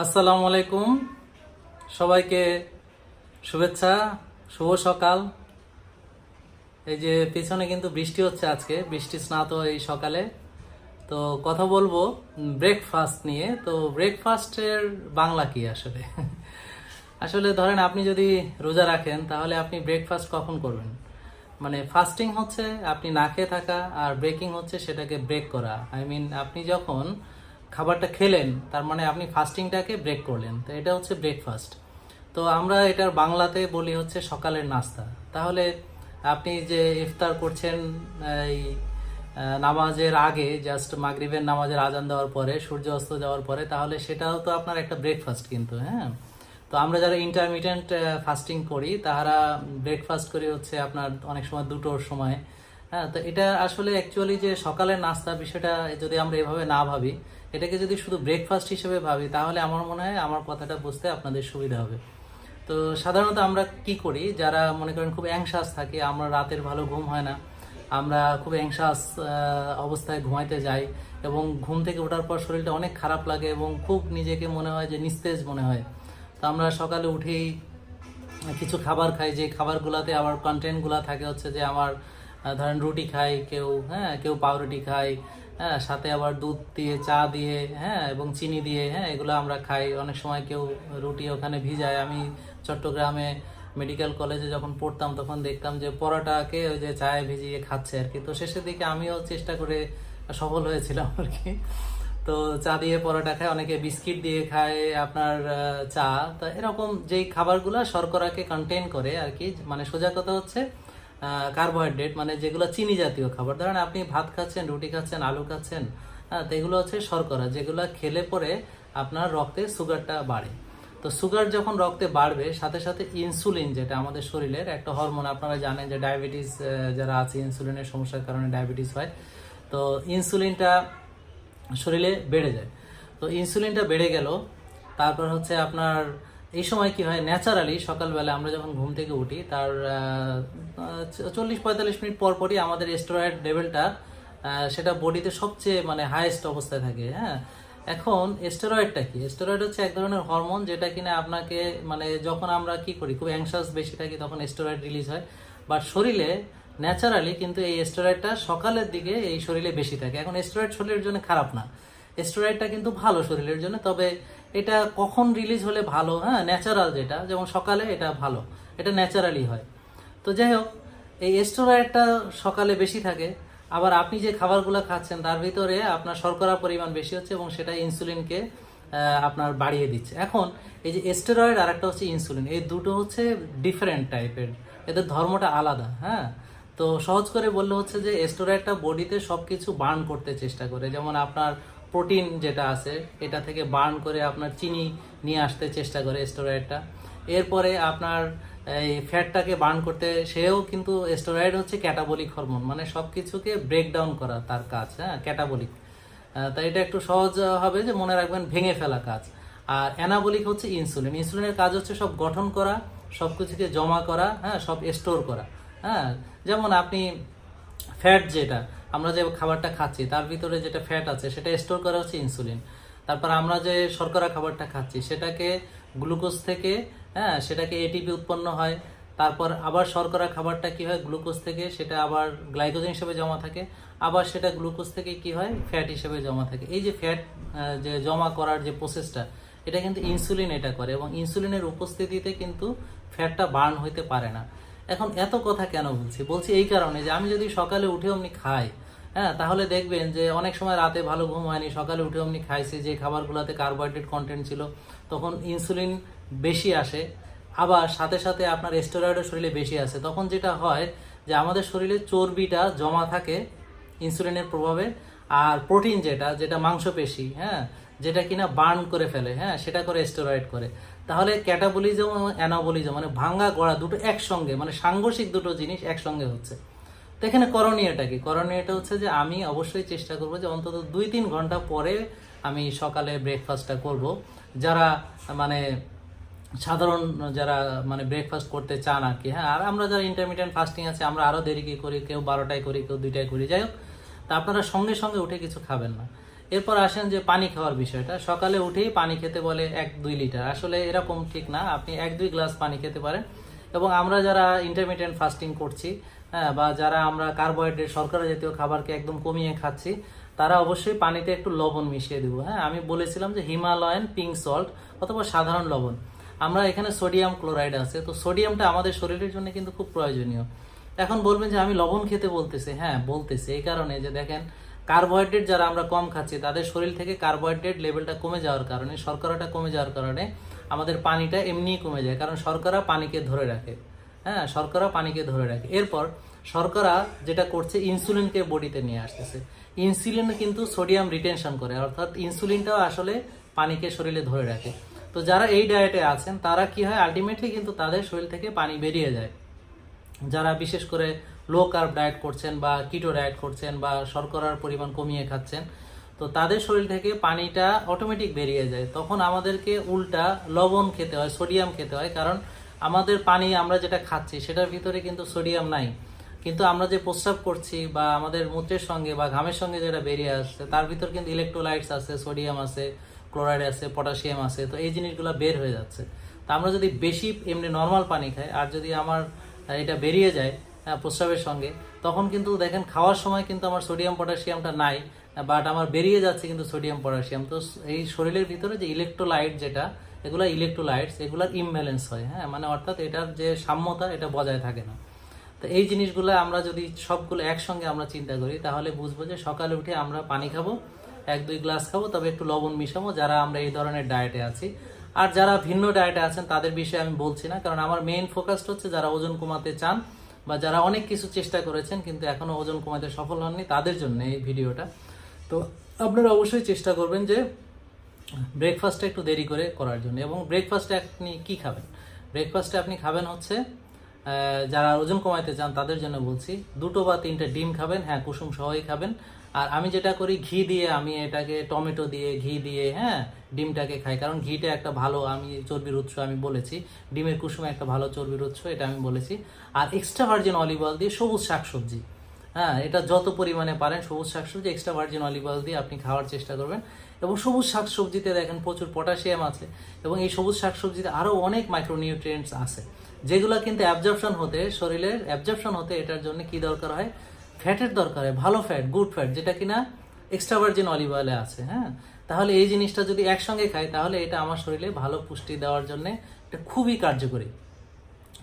আসসালামু আলাইকুম। সবাইকে শুভেচ্ছা, শুভ সকাল। এই যে পেছনে কিন্তু বৃষ্টি হচ্ছে আজকে, বৃষ্টি স্নাত এই সকালে। তো কথা বলব ব্রেকফাস্ট নিয়ে। তো ব্রেকফাস্টের বাংলা কি আসলে? আসলে ধরেন আপনি যদি রোজা রাখেন, তাহলে আপনি ব্রেকফাস্ট কখন করবেন? মানে ফাস্টিং হচ্ছে আপনি না খেয়ে থাকা আর ব্রেকিং হচ্ছে সেটাকে ব্রেক করা। আই মিন আপনি যখন খাবারটা খেলেন, তার মানে আপনি ফাস্টিংটাকে ব্রেক করলেন। তো এটা হচ্ছে ব্রেকফাস্ট তো আমরা এটার বাংলাতে বলি হচ্ছে সকালের নাস্তা। তাহলে আপনি যে ইফতার করছেন, এই নামাজের আগে জাস্ট মাগরিবের নামাজের আজান দেওয়ার পরে সূর্য অস্ত যাওয়ার পরে, তাহলে সেটাও তো আপনার একটা ব্রেকফাস্ট কিন্তু হ্যাঁ? তো আমরা যারা ইন্টারমিডিয়েন্ট ফাস্টিং করি, তাহারা ব্রেকফাস্ট করি হচ্ছে আপনার অনেক সময় দুটোর সময়। হ্যাঁ তো এটা আসলে অ্যাকচুয়ালি যে সকালের নাস্তা বিষয়টা যদি আমরা এভাবে না ভাবি, এটাকে যদি শুধু ব্রেকফাস্ট হিসেবে ভাবি, তাহলে আমার মনে হয় আমার কথাটা বুঝতে আপনাদের সুবিধা হবে। তো সাধারণত আমরা কি করি, যারা মনে করেন খুব অ্যাংশাস থাকি, আমরা রাতের ভালো ঘুম হয় না, আমরা খুব অ্যাংশাস অবস্থায় ঘুমাইতে যাই এবং ঘুম থেকে ওঠার পর শরীরটা অনেক খারাপ লাগে এবং খুব নিজেকে মনে হয় যে নিস্তেজ মনে হয়। তো আমরা সকালে উঠেই কিছু খাবার খাই, যে খাবারগুলোতে আবার কন্টেন্টগুলো থাকে হচ্ছে যে আমার ধরেন রুটি খাই, কেউ হ্যাঁ কেউ পাউরুটি খাই হ্যাঁ সাথে আবার দুধ দিয়ে, চা দিয়ে হ্যাঁ এবং চিনি দিয়ে হ্যাঁ এগুলো আমরা খাই। অনেক সময় কেউ রুটি ওখানে ভিজায়। আমি চট্টগ্রামে মেডিকেল কলেজে যখন পড়তাম, তখন দেখতাম যে পরোটাকে ওই যে চায়ে ভিজিয়ে খাচ্ছে আর কি। তো শেষের দিকে আমিও চেষ্টা করে সফল হয়েছিলাম আর কি। তো চা দিয়ে পরোটা খায়, অনেকে বিস্কিট দিয়ে খায়, আপনার চা। তো এরকম যেই খাবারগুলো শর্করাকে কন্টেন করে আর কি মানে সোজা কথা হচ্ছে কার্বোহাইড্রেট মানে যেগুলো চিনি জাতীয় খাবার। ধরেন আপনি ভাত খাচ্ছেন, রুটি খাচ্ছেন, আলু খাচ্ছেন হ্যাঁ তো এগুলো হচ্ছে শর্করা, যেগুলো খেলে পরে আপনার রক্তে সুগারটা বাড়ে। তো সুগার যখন রক্তে বাড়বে, সাথে সাথে ইনসুলিন যেটা আমাদের শরীরের একটা হরমোন আপনারা জানেন যে ডায়াবেটিস যারা আছে ইনসুলিনের সমস্যার কারণে ডায়াবেটিস হয়, তো ইনসুলিনটা শরীরে বেড়ে যায়। তো ইনসুলিনটা বেড়ে গেল, তারপর হচ্ছে আপনার এই সময় কি হয় ন্যাচারালি সকালবেলা আমরা যখন ঘুম থেকে উঠি, তার চল্লিশ পঁয়তাল্লিশ মিনিট পর পরই আমাদের স্টেরয়েড লেভেলটা সেটা বডিতে সবচেয়ে মানে হায়েস্ট অবস্থায় থাকে হ্যাঁ? এখন স্টেরয়েডটা কি? স্টেরয়েড হচ্ছে এক ধরনের হরমোন যেটা কিনা আপনাকে মানে যখন আমরা কি করি, খুব অ্যাংশাস বেশি থাকি তখন স্টেরয়েড রিলিজ হয় বাট শরীরে ন্যাচারালি কিন্তু এই স্টেরয়েডটা সকালের দিকে এই শরীরে বেশি থাকে। এখন স্টেরয়েড শরীরের জন্য খারাপ না। স্টেরয়েডটা কিন্তু ভালো শরীরের জন্য, তবে এটা কখন রিলিজ হলে ভালো? হ্যাঁ ন্যাচারাল যেটা। যেমন সকালে এটা ভালো। এটা ন্যাচারালি হয়। তো যাই হোক, এই স্টেরয়েডটা সকালে বেশি থাকে। আবার আপনি যে খাবারগুলো খাচ্ছেন, তার ভিতরে আপনার শর্করা পরিমাণ বেশি হচ্ছে এবং সেটা ইনসুলিনকে আপনার বাড়িয়ে দিচ্ছে। এখন, এই যে স্টেরয়েড আর একটা হচ্ছে ইনসুলিন এই দুটো হচ্ছে ডিফারেন্ট টাইপের এদের ধর্মটা আলাদা হ্যাঁ? তো সহজ করে বললে হচ্ছে যে স্টেরয়েডটা বডিতে সব কিছু বার্ন করতে চেষ্টা করে। যেমন আপনার প্রোটিন যেটা আছে, এটা থেকে বার্ন করে আপনার চিনি নিয়ে আসতে চেষ্টা করে স্টেরয়েডটা। এরপরে আপনার এই ফ্যাটটাকে বার্ন করতে, সেও কিন্তু স্টেরয়েড হচ্ছে ক্যাটাবলিক হরমোন মানে সব কিছুকে ব্রেকডাউন করা তার কাজ হ্যাঁ ক্যাটাবলিক। তাই এটা একটু সহজ হবে যে মনে রাখবেন ভেঙে ফেলা কাজ। আর অ্যানাবলিক হচ্ছে ইনসুলিন। ইনসুলিনের কাজ হচ্ছে সব গঠন করা সব কিছুকে জমা করা হ্যাঁ সব স্টোর করা হ্যাঁ। যেমন আপনি ফ্যাট যেটা আমরা যে খাবারটা খাচ্ছি, তার ভিতরে যেটা ফ্যাট আছে, সেটা স্টোর করা হচ্ছে ইনসুলিন তারপর আমরা যে শর্করা খাবারটা খাচ্ছি, সেটাকে গ্লুকোজ থেকে হ্যাঁ সেটাকে এটিপি উৎপন্ন হয়। তারপর আবার শর্করা খাবারটা কি হয়? গ্লুকোজ থেকে, সেটা আবার গ্লাইকোজেন হিসেবে জমা থাকে। আবার সেটা গ্লুকোজ থেকে কি হয়? ফ্যাট হিসেবে জমা থাকে। এই যে ফ্যাট যে জমা করার যে প্রসেসটা এটা কিন্তু ইনসুলিন এটা করে এবং ইনসুলিনের উপস্থিতিতে কিন্তু ফ্যাটটা বার্ন হইতে পারে না। এখন এত কথা কেন বলছি? বলছি এই কারণে যে আমি যদি সকালে উঠে অমনি খাই হ্যাঁ তাহলে দেখবেন যে অনেক সময় রাতে ভালো ঘুম হয়নি, সকালে উঠে অমনি খাইছি, যে খাবারগুলোতে কার্বোহাইড্রেট কন্টেন্ট ছিল, তখন ইনসুলিন বেশি আসে। আবার সাথে সাথে আপনার স্টেরয়েডও শরীরে বেশি আসে। তখন যেটা হয় যে আমাদের শরীরে চর্বিটা জমা থাকে ইনসুলিনের প্রভাবে, আর প্রোটিন যেটা যেটা মাংসপেশি হ্যাঁ যেটা কিনা বার্ন করে ফেলে হ্যাঁ সেটা করে স্টেরয়েড করে। তাহলে ক্যাটাবলিজম এবং অ্যানাবলিজম মানে ভাঙ্গা গড়া দুটো একসঙ্গে মানে সাংঘর্ষিক দুটো জিনিস একসঙ্গে হচ্ছে। তো এখানে করণীয়টা কি? করণীয়টা হচ্ছে যে আমি অবশ্যই চেষ্টা করব যে অন্তত দুই তিন ঘণ্টা পরে আমি সকালে ব্রেকফাস্টটা করব। যারা মানে সাধারণ যারা মানে ব্রেকফাস্ট করতে চান আর কি হ্যাঁ আর আমরা যারা ইন্টারমিডিয়েন্ট ফাস্টিং আছে, আমরা আরও দেরি করি, কেউ বারোটায় করি, কেউ দুইটায় করি, যাই হোক, তা আপনারা সঙ্গে সঙ্গে উঠে কিছু খাবেন না। এরপর আসেন যে পানি খাওয়ার বিষয়টা। সকালে উঠেই পানি খেতে বলে এক, দুই লিটার। আসলে এরকম ঠিক না। আপনি এক, দুই গ্লাস পানি খেতে পারেন। এবং আমরা যারা ইন্টারমিডিয়েন্ট ফাস্টিং করছি হ্যাঁ বা যারা আমরা কার্বোহাইড্রেট শর্করা জাতীয় খাবারকে একদম কমিয়ে খাচ্ছি, তারা অবশ্যই পানিতে একটু লবণ মিশিয়ে দেবো। হ্যাঁ আমি বলেছিলাম যে হিমালয়ান পিঙ্ক সল্ট অথবা সাধারণ লবণ। আমরা এখানে সোডিয়াম ক্লোরাইড আছে। তো সোডিয়ামটা আমাদের শরীরের জন্য কিন্তু খুব প্রয়োজনীয়। এখন বলবেন যে আমি লবণ খেতে বলতেছি। হ্যাঁ বলতেছি। এই কারণে যে দেখেন কার্বোহাইড্রেট যারা আমরা কম খাচ্ছি, তাদের শরীর থেকে কার্বোহাইড্রেট লেভেলটা কমে যাওয়ার কারণে, শর্করাটা কমে যাওয়ার কারণে আমাদের পানিটা এমনিই কমে যায়। কারণ শর্করা পানিকে ধরে রাখে। হ্যাঁ শর্করা পানিকে ধরে রাখে। এরপর শর্করা যেটা করছে, ইনসুলিনকে বডিতে নিয়ে আসতেছে। ইনসুলিন কিন্তু সোডিয়াম রিটেনশন করে, অর্থাৎ ইনসুলিনটাও আসলে পানিকে শরীরে ধরে রাখে। তো যারা এই ডায়েটে আছেন, তারা কি হয় আলটিমেটলি কিন্তু তাদের শরীর থেকে পানি বেরিয়ে যায়। যারা বিশেষ করে লো কার্ব ডায়েট করছেন বা কিটো ডায়েট করছেন বা শর্করার পরিমাণ কমিয়ে খাচ্ছেন, তো তাদের শরীর থেকে পানিটা অটোমেটিক বেরিয়ে যায়। তখন আমাদেরকে উল্টা লবণ খেতে হয় সোডিয়াম খেতে হয়, কারণ আমাদের পানি আমরা যেটা খাচ্ছি সেটার ভিতরে কিন্তু সোডিয়াম নাই। কিন্তু আমরা যে প্রস্রাব করছি বা আমাদের মূত্রের সঙ্গে বা ঘামের সঙ্গে যেটা বেরিয়ে আসছে, তার ভিতর কিন্তু ইলেকট্রোলাইটস আছে সোডিয়াম আছে ক্লোরাইড আছে পটাশিয়াম আছে, তো এই জিনিসগুলো বের হয়ে যাচ্ছে। তো আমরা যদি বেশি এমনি নর্মাল পানি খাই, আর যদি আমার এটা বেরিয়ে যায় প্রস্রাবের সঙ্গে। তখন কিন্তু দেখেন খাওয়ার সময় কিন্তু আমার সোডিয়াম পটাশিয়ামটা নাই, বাট আমার বেরিয়ে যাচ্ছে কিন্তু সোডিয়াম পটাশিয়াম। তো এই শরীরের ভিতরে যে ইলেকট্রোলাইট যেটা, এগুলো ইলেকট্রোলাইটস এগুলোর ইমব্যালেন্স হয় হ্যাঁ? মানে অর্থাৎ এটার যে সাম্যতা, এটা বজায় থাকে না। তো এই জিনিসগুলো আমরা যদি সবগুলো একসঙ্গে আমরা চিন্তা করি, তাহলে বুঝব যে সকালে উঠে আমরা পানি খাব, এক, দুই গ্লাস খাব, তবে একটু লবণ মিশাবো, যারা আমরা এই ধরনের ডায়েটে আছি। আর যারা ভিন্ন ডায়েটে আছেন, তাদের বিষয়ে আমি বলছি না, কারণ আমার মেইন ফোকাসটা হচ্ছে যারা ওজন কমাতে চান বা যারা অনেক কিছু চেষ্টা করেছেন কিন্তু এখনও ওজন কমাতে সফল হননি, তাদের জন্য এই ভিডিওটা। তো আপনারা অবশ্যই চেষ্টা করবেন যে ব্রেকফাস্টটা একটু দেরি করে করার জন্য। এবং ব্রেকফাস্টে আপনি কি খাবেন? ব্রেকফাস্টে আপনি খাবেন হচ্ছে যারা ওজন কমাইতে চান তাদের জন্য বলছি, দুটো বা তিনটে ডিম খাবেন হ্যাঁ কুসুম সহই খাবেন। আর আমি যেটা করি, ঘি দিয়ে আমি এটাকে টমেটো দিয়ে, ঘি দিয়ে হ্যাঁ ডিমটাকে খাই। কারণ ঘিটা একটা ভালো, আমি চর্বির উৎস আমি বলেছি। ডিমের কুসুম একটা ভালো চর্বির উৎস, এটা আমি বলেছি। আর এক্সট্রা ভার্জিন অলিভ অয়েল দিয়ে সবুজ শাকসবজি। হ্যাঁ এটা যত পরিমাণে পারেন সবুজ শাকসবজি এক্সট্রা ভার্জিন অলিভ অয়েল দিয়ে আপনি খাওয়ার চেষ্টা করবেন। এবং সবুজ শাকসবজিতে দেখেন প্রচুর পটাশিয়াম আছে। এবং এই সবুজ শাকসবজিতে আরও অনেক মাইক্রোনিউট্রিয়েন্টস আছে। যেগুলো কিন্তু অ্যাবজর্পশন হতে, শরীরের অ্যাবজর্পশন হতে এটার জন্য কি দরকার হয়? ফ্যাটের দরকার হয় ভালো ফ্যাট গুড ফ্যাট যেটা কিনা এক্সট্রা ভার্জিন অলিভ অয়েলে আছে হ্যাঁ? তাহলে এই জিনিসটা যদি একসঙ্গে খাই, তাহলে এটা আমার শরীরে ভালো পুষ্টি দেওয়ার জন্য এটা খুবই কার্যকরী।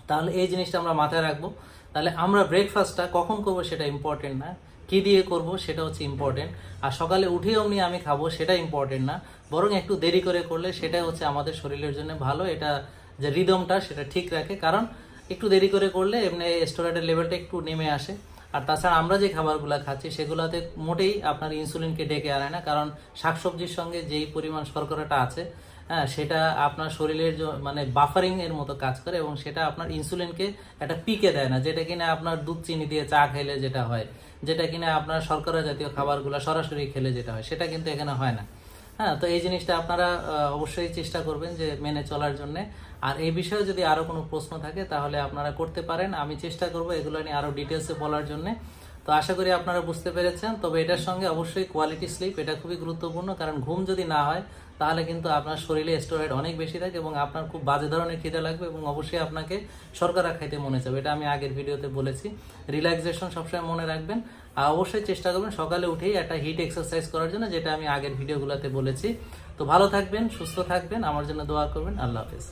তাহলে এই জিনিসটা আমরা মাথায় রাখব। তাহলে আমরা ব্রেকফাস্টটা কখন করব সেটা ইম্পর্টেন্ট না। কি দিয়ে করব সেটা হচ্ছে ইম্পর্টেন্ট আর সকালে উঠে অমনি আমি খাব সেটা ইম্পর্টেন্ট না। বরং একটু দেরি করে করলে সেটা হচ্ছে আমাদের শরীরের জন্য ভালো। এটা যে রিদমটা সেটা ঠিক রাখে। কারণ একটু দেরি করে করলে এমনি স্টোরেটের লেভেলটা একটু নেমে আসে। আর তাছাড়া আমরা যে খাবারগুলো খাচ্ছি, সেগুলোতে মোটেই আপনার ইনসুলিনকে ডেকে আনে না, কারণ শাকসবজির সঙ্গে যেই পরিমাণ শর্করাটা আছে হ্যাঁ সেটা আপনার শরীরের মানে বাফারিং এর মতো কাজ করে এবং সেটা আপনার ইনসুলিনকে একটা পিকে দেয় না, যেটা কিনা আপনার দুধ চিনি দিয়ে চা খেলে যেটা হয়, যেটা কিনা আপনার শর্করা জাতীয় খাবারগুলো সরাসরি খেলে যেটা হয়, সেটা কিন্তু এখানে হয় না। হ্যাঁ তো এই জিনিসটা আপনারা অবশ্যই চেষ্টা করবেন যে মেনে চলার জন্য। আর এই বিষয়ে যদি আরও কোনো প্রশ্ন থাকে, তাহলে আপনারা করতে পারেন। আমি চেষ্টা করব এগুলো নিয়ে আরও ডিটেলসে বলার জন্য। তো আশা করি আপনারা বুঝতে পেরেছেন। তবে এটার সঙ্গে অবশ্যই কোয়ালিটি স্লিপ এটা খুবই গুরুত্বপূর্ণ। কারণ ঘুম যদি না হয়, তাহলে কিন্তু আপনার শরীরে স্টোরেড অনেক বেশি থাকে এবং আপনার খুব বাজে ধরনের খিদে লাগবে এবং অবশ্যই আপনাকে শর্করা খাইতে মনে যাবে এটা আমি আগের ভিডিওতে বলেছি। রিল্যাক্সেশন সবসময় মনে রাখবেন। অবশ্যই চেষ্টা করবেন সকালে উঠেই একটা হিট এক্সারসাইজ করার জন্য, যেটা আমি আগের ভিডিওগুলোতে বলেছি। তো ভালো থাকবেন, সুস্থ থাকবেন, আমার জন্য দোয়া করবেন, আল্লাহ হাফেজ।